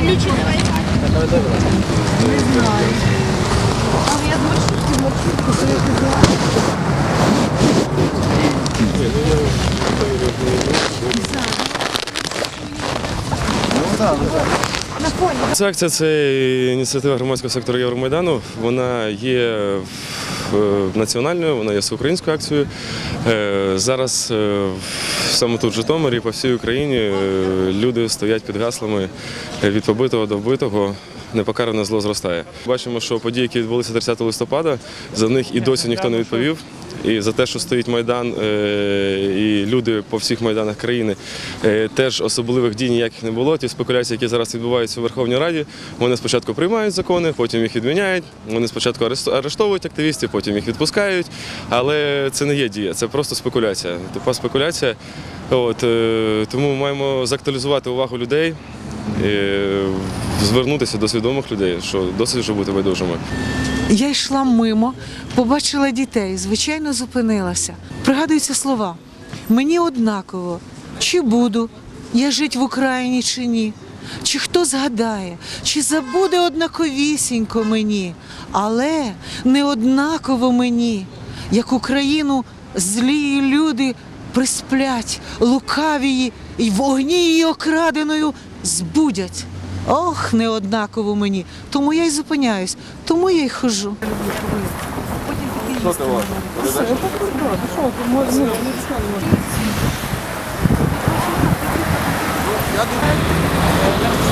Ключі давай. Не знаю. Але я з маршрутки в маршрутку. Ця акція це ініціатива громадського сектору Євромайдану. Вона є національною, вона є всеукраїнською акцією. Е, Зараз е, саме тут в Житомирі, по всій Україні, е, люди стоять під гаслами е, від побитого до вбитого. Непокаране зло зростає. Бачимо, що події, які відбулися 30 листопада, за них і досі ніхто не відповів. І за те, що стоїть майдан, е, і люди по всіх майданах країни е, теж особливих дій ніяких не було. Ті спекуляції, які зараз відбуваються у Верховній Раді, вони спочатку приймають закони, потім їх відміняють. Вони спочатку арештовують активістів, їх відпускають. Але це не є дія, це просто спекуляція. Типа спекуляція. От е, тому маємо заактуалізувати увагу людей. е, Звернутися до свідомих людей, що досить вже бути байдужими. Я йшла мимо, побачила дітей, звичайно, зупинилася. Пригадуються слова: мені однаково, чи буду я жити в Україні чи ні. Чи хто згадає, чи забуде однаковісінько мені, але не однаково мені, як Україну злі люди присплять, лукавії, і в огні її окраденою збудять. Ох, не однаково мені. Тому я й зупиняюсь, тому я й хожу. Що ти Я Thank you.